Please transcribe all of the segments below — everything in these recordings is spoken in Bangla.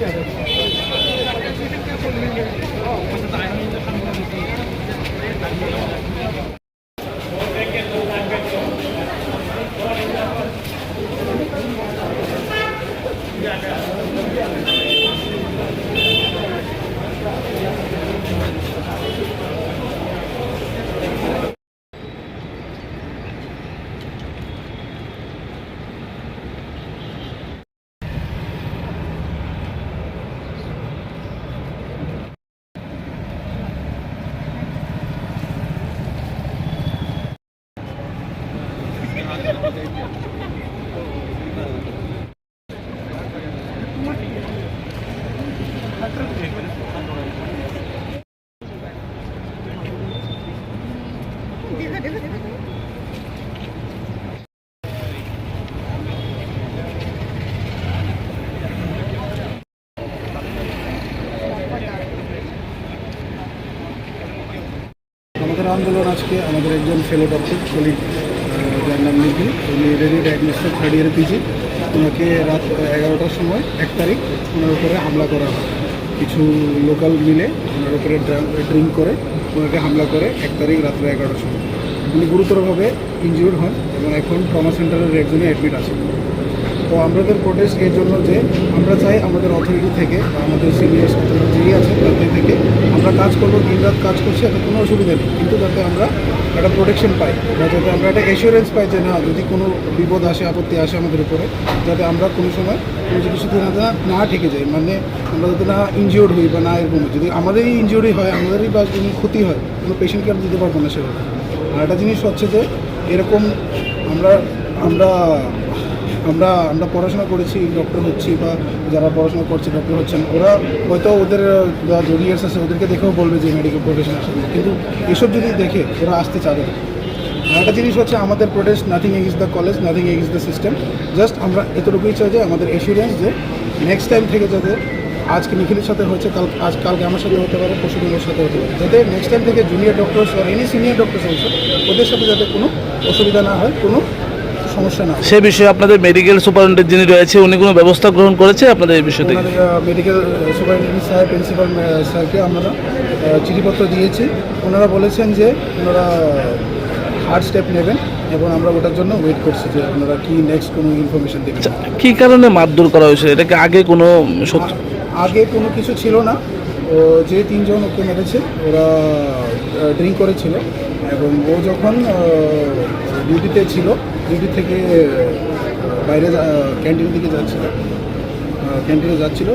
谢谢。আমাদের আন্দোলন আজকে আমাদের একজন ফেলো ডক্টর কলিগ যার নাম Likhi radio diagnostic third year PG ওনাকে রাত এগারোটার সময় এক তারিখ ওনার উপরে হামলা করা হয়। কিছু লোকাল মিলে ওনার উপরে ড্রিঙ্ক করে ওনাকে হামলা করে এক তারিখ রাত্রে এগারোটার সময়। উনি গুরুতরভাবে ইনজিউর্ড হন এবং এখন ট্রমা সেন্টারের একজনে অ্যাডমিট আছে। তো আমাদের প্রোটেস্ট এর জন্য যে আমরা চাই আমাদের অথরিটি থেকে আমাদের সিনিয়র যিনি আছেন তাদের থেকে আমরা কাজ করব দিন রাত কাজ করছি, এতে কোনো অসুবিধা নেই। কিন্তু যাতে আমরা একটা প্রোটেকশন পাই বা যাতে আমরা একটা এসিওরেন্স পাই যে না, যদি কোনো বিপদ আসে, আপত্তি আসে আমাদের উপরে, যাতে আমরা কোনো সময় কোনো কিছু না না ঠেকে যাই মানে আমরা যাতে না ইনজিওর্ড হই বা না এরকম। যদি আমাদেরই ইনজিওরি হয়, আমাদেরই বা কোনো ক্ষতি হয়, কোনো পেশেন্টকে আমরা দিতে পারব না সেভাবে। আর একটা জিনিস হচ্ছে যে, এরকম আমরা আমরা আমরা আমরা পড়াশোনা করেছি ডক্টর হচ্ছি বা যারা পড়াশোনা করছে ডক্টর হচ্ছেন, ওরা হয়তো ওদের যারা জুনিয়ার্স আছে, ওদেরকে দেখেও বলবে যে মেডিকেল প্রফেশন আসবে কিন্তু এসব যদি দেখে, ওরা আসতে চাবে একটা জিনিস হচ্ছে, আমাদের protest nothing is the college nothing is the system just আমরা এতটুকুই চাই যে, আমাদের এসিউরেন্স যে নেক্সট টাইম থেকে যাতে আজকে নিখিলের সাথে হচ্ছে কাল, আজ, কালকে আমার সাথে হতে পারে, পরশু সাথে হতে পারে। যাতে নেক্সট টাইম থেকে জুনিয়র ডক্টরস আর এনি সিনিয়র ডক্টরস অলসো ওদের সাথে যাতে কোনো অসুবিধা না হয়, কোনো সমস্যা না। সে বিষয়ে আপনাদের মেডিকেল সুপারিনটেন্ডেন্ট যিনি রয়েছে উনি কোনো ব্যবস্থা গ্রহণ করেছে আপনাদের এই বিষয় মেডিকেল সুপারিনটেন্ডেন্ট স্যার প্রিন্সিপাল স্যারকে আমরা চিঠিপত্র দিয়েছি। ওনারা বলেছেন যে ওনারা হার্ড স্টেপ নেবেন এবং আমরা ওটার জন্য ওয়েট করছি যে ওনারা কি নেক্সট কোনো ইনফরমেশন দেবেন। আচ্ছা, কি কারণে মারধর করা হয়েছে এটাকে আগে কোনো সত্য? আগে কোনো কিছু ছিল না। ও যে তিনজন ওকে মেরেছে ওরা ড্রিঙ্ক করেছিল এবং ও যখন ডিউটিতে ছিল ডিউটি থেকে বাইরে ক্যান্টিনের দিকে যাচ্ছিল ক্যান্টিনে যাচ্ছিল।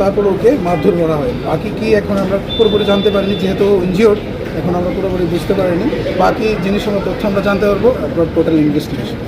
তারপর ওকে মারধর করা হয়। বাকি কি এখন আমরা পুরোপুরি জানতে পারিনি, যেহেতু ইনজিওর এখন আমরা পুরোপুরি বুঝতে পারিনি। বাকি জিনিসগুলো তথ্য আমরা জানতে পারব টোটাল ইনভেস্টিগেশন